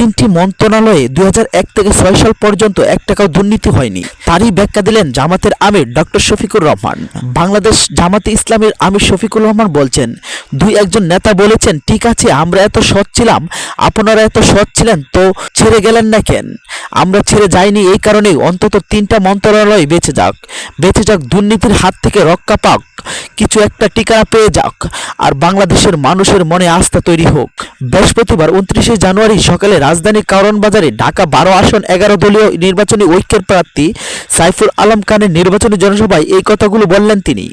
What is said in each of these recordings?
তিনটি মন্ত্রণালয়ে দুই হাজার এক থেকে ছয় সাল পর্যন্ত এক টাকাও দুর্নীতি হয়নি। তারই ব্যাখ্যা দিলেন জামাতের আমির ডক্টর শফিকুর রহমান। বাংলাদেশ জামাতে ইসলামের আমির শফিকুর রহমান বলছেন, দুই একজন নেতা বলেছেন, ঠিক আছে, আমরা এত সৎ ছিলাম, আপনারা এত সৎ ছিলেন, তো ছেড়ে গেলেন না কেন? আমরা ছেড়ে যাইনি এই কারণেই অন্তত তিনটা মন্ত্রণালয় বেঁচে যাক। বেঁচে যাক দুর্নীতির হাত থেকে রক্ষা পাক, কিছু একটা ঠিকানা পেয়ে যাক, আর বাংলাদেশের মানুষের মনে আস্থা তৈরি হোক। বৃহস্পতিবার উনত্রিশে জানুয়ারি সকালে রাজধানীর কারণ বাজারে ঢাকা বারো আসন, এগারো দলীয় নির্বাচনী ঐক্যের প্রার্থী সাইফুল আলম খানের নির্বাচনী জনসভায় এই কথাগুলো বললেন তিনি।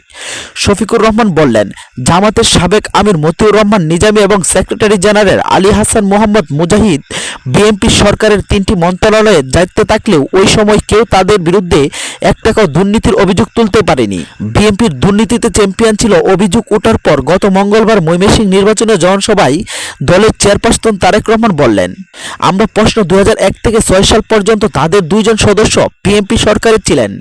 শফিকুর রহমান বললেন, জামাতের সাবেক আমির মতিউর রহমান নিজামী এবং secretary general Ali Hasan Mohammad Mujahid BNP সরকারের তিনটি মন্ত্রণালয়ে দায়িত্বে থাকলেও ওই সময় কেউ তাদের বিরুদ্ধে এক টাকাও দুর্নীতির অভিযোগ তুলতে পারেনি। বিএনপির দুর্নীতিতে চ্যাম্পিয়ন ছিল অভিযোগ ওঠার পর গত মঙ্গলবার ময়মনসিংহ নির্বাচনে জনসভায় দলের চেয়ারপারসন তারেক রহমান বললেন, আমরা প্রশ্ন দুই হাজার এক থেকে ছয় সাল পর্যন্ত তাদের দুইজন সদস্য বিএনপি সরকারে ছিলেন।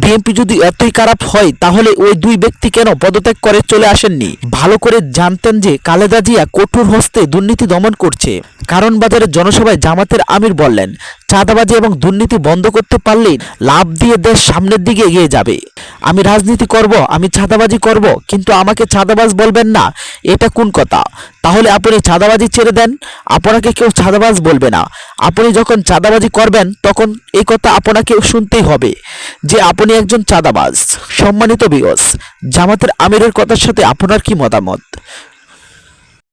বিএনপি যদি এতই খারাপ হয়, তাহলে ওই দুই ব্যক্তি কেন পদত্যাগ করে চলে আসেননি? ভালো করে জানতেন যে খালেদা জিয়া কঠোর হস্তে দুর্নীতি দমন করছে। কারণ বাজারের জনসভায় জামাতের আমির বললেন, চাঁদাবাজি এবং দুর্নীতি বন্ধ করতে পারলেই লাভ দিয়ে দেশ সামনের দিকে এগিয়ে যাবে। আমি রাজনীতি করব, আমি ছাদাবাজি করব, কিন্তু আমাকে ছাদাবাজ বলবেন না। এটা কোন কথা? তাহলে আপনি ছাদাবাজি ছেড়ে দেন, আপনাকে কেউ ছাদাবাজ বলবে না। আপনি যখন ছাদাবাজি করবেন, তখন এই কথা আপনাকে শুনতেই হবে যে আপনি একজন ছাদাবাজ সম্মানিত বিয়স জামাতের আমিরের কথার সাথে আপনার কি মতামত?